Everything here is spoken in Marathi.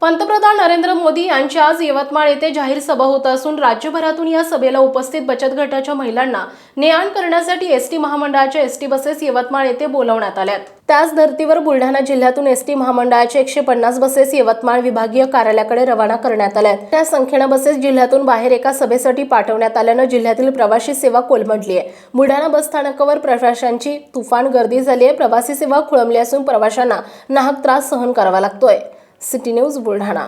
पंतप्रधान नरेंद्र मोदी यांची आज यवतमाळ येथे जाहीर सभा होत असून राज्यभरातून या सभेला उपस्थित बचत गटाच्या महिलांना ने आण करण्यासाठी एस टी महामंडळाच्या एस टी बसेस यवतमाळ येथे बोलावण्यात आल्यात. त्याच धर्तीवर बुलढाणा जिल्ह्यातून एस टी महामंडळाच्या एकशे पन्नास बसेस यवतमाळ विभागीय कार्यालयाकडे रवाना करण्यात आल्या त्या संख्येनं बसेस जिल्ह्यातून बाहेर एका सभेसाठी पाठवण्यात आल्यानं जिल्ह्यातील प्रवासी सेवा कोलमडली आहे. बुलढाणा बस स्थानकावर प्रवाशांची तुफान गर्दी झाली आहे. प्रवासी सेवा खोळंबली असून प्रवाशांना नाहक त्रास सहन करावा लागतोय. City news Buldhana.